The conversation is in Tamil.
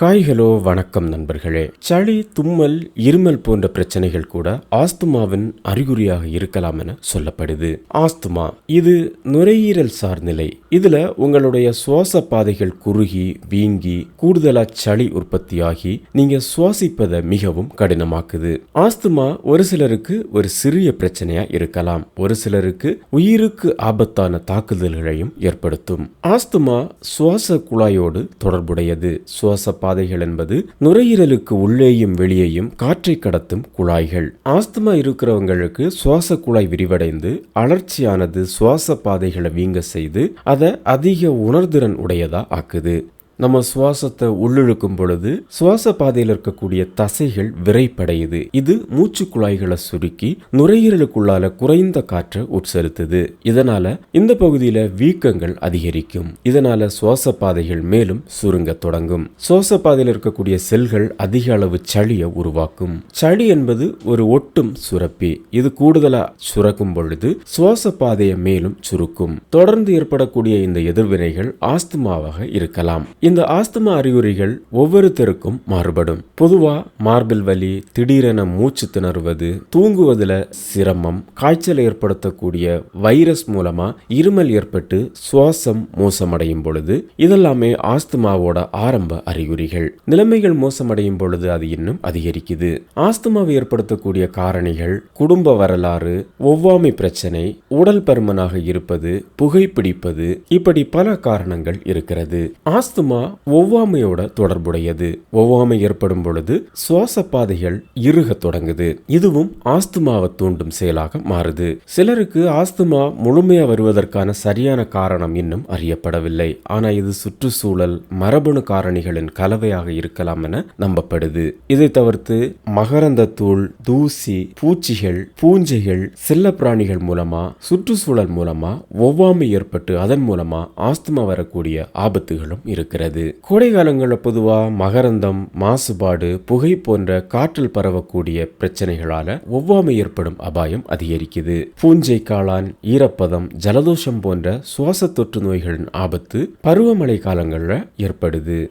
ஹாய் ஹலோ வணக்கம் நண்பர்களே. சளி தும்மல் இருமல் போன்ற பிரச்சனைகள் கூட ஆஸ்துமாவின் அறிகுறியாக இருக்கலாம் என சொல்லப்படுது. ஆஸ்துமா இது நுரையீரல் சார்நிலை இதுல உங்களுடைய சுவாச பாதைகள் குறுகி வீங்கி கூடுதலா சளி உற்பத்தியாகி நீங்க சுவாசிப்பதை மிகவும் கடினமாக்குது. ஆஸ்துமா ஒரு சிலருக்கு ஒரு சிறிய பிரச்சனையா இருக்கலாம். ஒரு சிலருக்கு உயிருக்கு ஆபத்தான தாக்குதல்களையும் ஏற்படுத்தும். ஆஸ்துமா சுவாச குழாயோடு தொடர்புடையது. சுவாச பாதைகள் என்பது நுரையீரலுக்கு உள்ளேயும் வெளியேயும் காற்றை கடத்தும் குழாய்கள். ஆஸ்துமா இருக்கிறவங்களுக்கு சுவாச குழாய் விரிவடைந்து அலர்ச்சியானது சுவாச பாதைகளை வீங்க செய்து அதை அதிக உணர்திறன் உடையதா ஆக்குது. நம்ம சுவாசத்தை உள்ளிழுக்கும் பொழுது சுவாச பாதையில் இருக்கக்கூடிய தசைகள் விரைப்படையுது. இது மூச்சு குழாய்களை சுருக்கி நுரையீரலுக்குள்ளால குறைந்த காற்றை உட்செலுத்துது. இதனால இந்த பகுதியில வீக்கங்கள் அதிகரிக்கும். இதனால சுவாச பாதைகள் மேலும் சுருங்க தொடங்கும். சுவாச பாதையில் இருக்கக்கூடிய செல்கள் அதிக அளவு சளியை உருவாக்கும். சளி என்பது ஒரு ஒட்டும் சுரப்பி. இது கூடுதலா சுரக்கும் பொழுது சுவாச பாதையை மேலும் சுருக்கும். தொடர்ந்து ஏற்படக்கூடிய இந்த எதிர்வினைகள் ஆஸ்துமாவாக இருக்கலாம். இந்த ஆஸ்துமா அறிகுறிகள் ஒவ்வொருத்தருக்கும் மாறுபடும். பொதுவா மார்பில் வலி திடீரென மூச்சு திணறுவது தூங்குவதுல சிரமம் காய்ச்சல் ஏற்படுத்தக்கூடிய வைரஸ் மூலமா இருமல் ஏற்பட்டு சுவாசம் மோசமடையும் பொழுது இதெல்லாமே ஆஸ்துமாவோட ஆரம்ப அறிகுறிகள். நிலைமைகள் மோசமடையும் பொழுது அது இன்னும் அதிகரிக்குது. ஆஸ்துமாவை ஏற்படுத்தக்கூடிய காரணிகள் குடும்ப வரலாறு ஒவ்வாமை பிரச்சனை உடல் பருமனாக இருப்பது புகைப்பிடிப்பது இப்படி பல காரணங்கள் இருக்கிறது. ஆஸ்துமா ஒவ்வாமையோட தொடர்புடையது. ஒவ்வாமை ஏற்படும் பொழுது சுவாச பாதைகள் இறுக தொடங்குது. இதுவும் ஆஸ்துமாவை தூண்டும் செயலாக மாறுது. சிலருக்கு ஆஸ்துமா முழுமையா வருவதற்கான சரியான காரணம் இன்னும் அறியப்படவில்லை. ஆனா இது சுற்றுச்சூழல் மரபணு காரணிகளின் கலவையாக இருக்கலாம் என நம்பப்படுது. இதை தவிர்த்து மகரந்த தூள் தூசி பூச்சிகள் பூஞ்சைகள் செல்ல பிராணிகள் மூலமா சுற்றுச்சூழல் மூலமா ஒவ்வாமை ஏற்பட்டு அதன் மூலமா ஆஸ்துமா வரக்கூடிய ஆபத்துகளும் இருக்கிறது. கோடை காலங்களில் பொதுவாக மகரந்தம் மாசுபாடு புகை போன்ற காற்றில் பரவக்கூடிய பிரச்சனைகளால ஒவ்வாமை ஏற்படும் அபாயம் அதிகரிக்குது. பூஞ்சை காளான் ஈரப்பதம் ஜலதோஷம் போன்ற சுவாச தொற்று நோய்களின் ஆபத்து பருவமழை காலங்களில் ஏற்படுது.